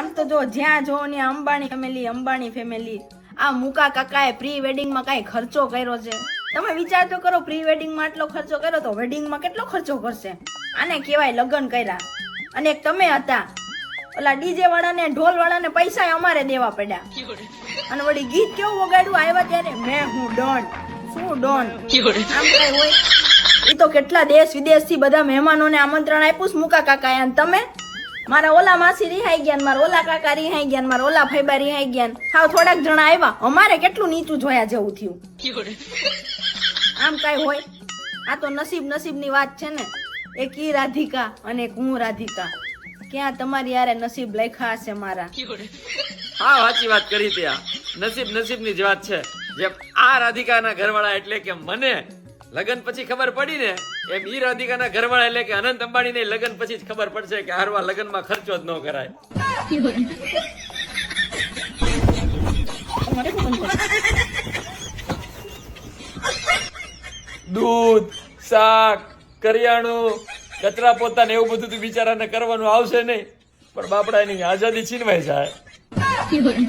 આમ તો જો જ્યાં જો ને અંબાણી ફેમિલી અંબાણી ફેમિલી આ મુકા કાકાએ પ્રી વેડિંગમાં કાંઈ ખર્ચો કર્યો છે? તમે વિચાર તો કરો પ્રી વેડિંગમાં આટલો ખર્ચો કર્યો તો વેડિંગમાં કેટલો ખર્ચો કરશે? આને કહેવાય લગ્ન કર્યા. અને તમે હતા. ઓલા ડીજે વાળાને, ઢોલ વાળાને પૈસા અમારે દેવા પડ્યા. અને વળી ગીત કેવું વગાડ્યું? આવ્યા ત્યારે, મેં હું ડોન, શું ડોન? આમ કઈ હોય? એ તો કેટલા દેશ વિદેશથી બધા મહેમાનોને આમંત્રણ આપ્યું મુકા કાકા અને તમે? મારા ઓલા માસી રિહાઈ ગયા મારા ઓલા કાકા રિહાઈ ગયા મારા ઓલા ફૈબા રિહાઈ ગયા હા થોડાક જણા આવ્યા. અમારે કેટલું નીચું જોયા જેવું થયું. આમ કઈ હોય. આ તો નસીબ નસીબની વાત છે ને. એક ઈ રાધિકા અને એક હું રાધિકા. ક્યાં તમારી યારે નસીબ લખ્યા હશે મારા? હા, સાચી વાત કરી ત્યાં. નસીબ નસીબની જ વાત છે. જેમ આ રાધિકાના ઘરવાળા એટલે કે મને લગન પછી ખબર પડી ને એમ ઈ રાધિકાના ઘરવાળા એટલે કે અનંત અંબાણી ને લગન પછી જ ખબર પડશે કે હારવા લગનમાં ખર્ચો જ ન કરાય? દૂધ, શાક, કરિયાણું, કચરા પોતા ને એવું બધું બિચારાને કરવાનું આવશે નહીં પણ બાપડા એની આઝાદી છીનવાઈ જાય ભલે.